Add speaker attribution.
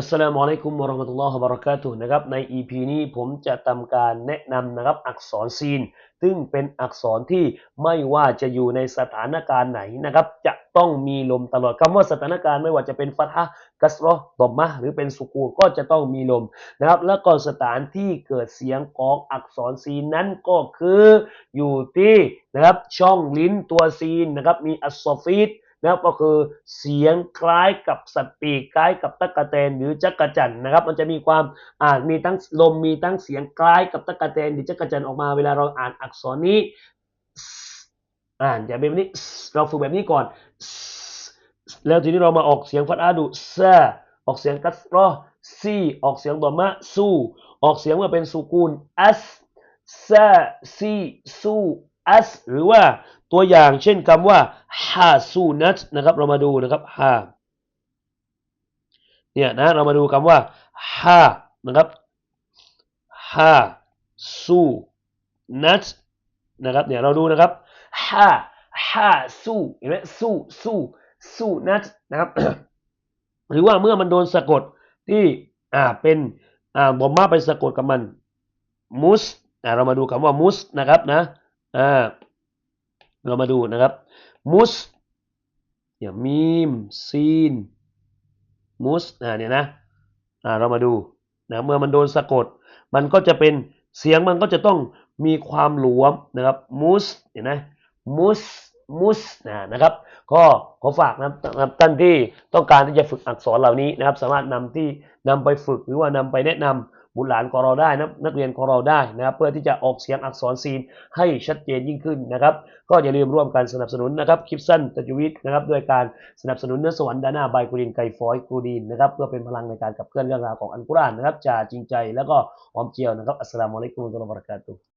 Speaker 1: อัสสลามุอะลัยกุมวะราะห์มะตุลลอฮ์วะบะเราะกาตุฮ์นะครับใน EP นี้ผมจะทำการแนะนำนะครับอักษรซีน ซึ่งเป็นอักษรที่ไม่ว่าจะอยู่ในสถานการณ์ไหนนะครับจะต้องมีลมตลอดคำว่าสถานการณ์ไม่ว่าจะเป็นฟัตฮะห์กัสราะห์ดอมมะหรือเป็นสุกูก็จะต้องมีลมนะครับแล้วก็สถานที่เกิดเสียงของอักษรซีนนั้นก็คืออยู่ที่นะครับช่องลิ้นตัวซีนนะครับมีอัสซอฟีด นะก็คือเสียงคล้ายกับสัตว์ปีกคล้ายกับตะกะแตนหรือจักระจันนะครับ มันจะมีความอ่านมีทั้งลมมีทั้งเสียงคล้ายกับตะกะแตนหรือจักระจันออกมาเวลาเราอ่านอักษรนี้อ่านจะเป็นแบบนี้เราฝึกแบบนี้ก่อน แล้วทีนี้เรามาออกเสียงฟัดอาดูซาออกเสียงกัสรอซีออกเสียงดอมะซูออกเสียงว่าเป็นสุกูนอัสซาซีซูอัสหรือว่า ตัวอย่างเช่นคำว่าฮาซูนัตนะครับ เรามาดูนะครับฮาเนี่ยนะเรามาดูคำว่าฮานะครับฮาซูนัตนะครับเนี่ยเราดูนะครับฮาฮาซูเห็นไหมซูซูซูนัตนะครับ หรือว่าเมื่อมันโดนสะกดที่อ่าเป็นอ่าบอมมาไปสะกดกับมันมุสอ่าเรามาดูคำว่ามุสนะครับนะอ่า เรามาดูนะครับมุสเนี่ยมีมซีนมุสอ่าเนี่ยนะอ่าเรามาดูนะเมื่อมันโดนสะกด มันก็จะเป็นเสียงมันก็จะต้องมีความหลวมนะครับมุสเห็นไหมมุสมุสนะนะครับก็ขอฝากนะครับท่านที่ต้องการที่จะฝึกอักษรเหล่านี้นะครับ สามารถนำที่นำไปฝึกหรือว่านำไปแนะนำ บุตรหลานของเราได้นะนักเรียนของเราได้นะครับเพื่อที่จะออกเสียงอักษรซีนให้ชัดเจนยิ่งขึ้นนะครับ ก็อย่าลืมร่วมกันสนับสนุนนะครับคลิปสั้นตัจวิทนะครับด้วยการสนับสนุนเนื้อสวรรค์ดาน่าบายกูดินไกฟอยกูดินนะครับเพื่อเป็นพลังในการขับเคลื่อนเรื่องราวของอันกุรอานนะครับจ่าจริงใจแล้วก็หอมเจียวนะครับอัสสลามุอะลัยกุมวะเราะห์มะตุลลอฮ์วะบารักาตุ